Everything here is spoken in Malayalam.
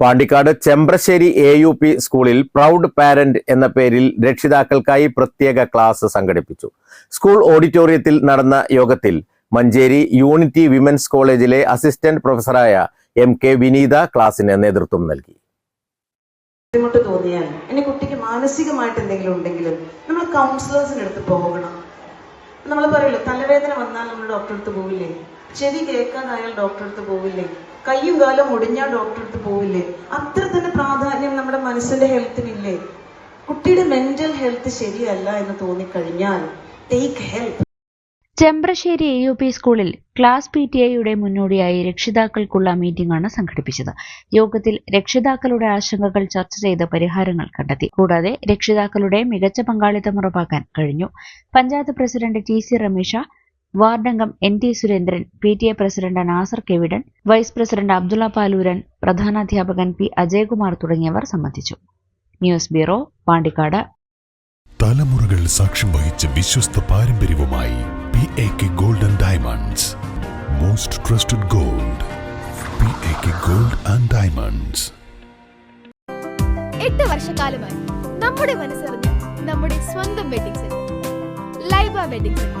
Pandikkad Chembrasseri A U P സ്കൂളിൽ പ്രൗഡ് പാരന്റ് എന്ന പേരിൽ രക്ഷിതാക്കൾക്കായി പ്രത്യേക ക്ലാസ് സംഘടിപ്പിച്ചു. സ്കൂൾ ഓഡിറ്റോറിയത്തിൽ നടന്ന യോഗത്തിൽ മഞ്ചേരി യൂണിറ്റി വിമൻസ് കോളേജിലെ അസിസ്റ്റന്റ് പ്രൊഫസറായ എം കെ വിനീത ക്ലാസിന് നേതൃത്വം നൽകി. ബുദ്ധിമുട്ട് തോന്നിയാൽ എന്റെ കുട്ടിക്ക് മാനസികമായിട്ട് എന്തെങ്കിലും ഉണ്ടെങ്കിൽ നമ്മൾ കൗൺസിലേഴ്സിന് അടുത്ത് പോകണം. നമ്മൾ പറയല്ലോ തലവേദന വന്നാൽ നമ്മൾ ഡോക്ടറെ അടുത്ത് പോവില്ലേ? ചെവി കേൾക്കാതായാൽ ഡോക്ടറെ അടുത്ത് പോവില്ലേ? കയ്യും കാലം ഒടിഞ്ഞാൽ ഡോക്ടറെ അടുത്ത് പോവില്ലേ? അത്ര തന്നെ പ്രാധാന്യം നമ്മുടെ മനസ്സിന്റെ ഹെൽത്തിനില്ലേ കുട്ടിയുടെ മെന്റൽ ഹെൽത്ത് ശരിയല്ല എന്ന് തോന്നിക്കഴിഞ്ഞാൽ take help Chembrasseri A U P സ്കൂളിൽ ക്ലാസ് പി ടി ഐയുടെ മുന്നോടിയായി രക്ഷിതാക്കൾക്കുള്ള മീറ്റിംഗാണ് സംഘടിപ്പിച്ചത്. യോഗത്തിൽ രക്ഷിതാക്കളുടെ ആശങ്കകൾ ചർച്ച ചെയ്ത് പരിഹാരങ്ങൾ കണ്ടെത്തി. കൂടാതെ രക്ഷിതാക്കളുടെ മികച്ച പങ്കാളിത്തം ഉറപ്പാക്കാൻ കഴിഞ്ഞു. Panchayat president T C Ramisha വാർഡംഗം N T Surendran P T A president Nasar Kevidan vice president Abdulla Paluran പ്രധാനാധ്യാപകൻ P Ajayakumar തുടങ്ങിയവർ സംബന്ധിച്ചു. News bureau Pandikkad. തലമുറകൾ സാക്ഷ്യം വഹിച്ച വിശ്വസ്ത പാരമ്പര്യവുമായി P A K golden diamonds. Most trusted gold P A K gold and diamonds. എട്ട് വർഷക്കാലമായി നമ്മുടെ മനസ്സറിഞ്ഞ് നമ്മുടെ സ്വന്തം wedding centre Laiba wedding centre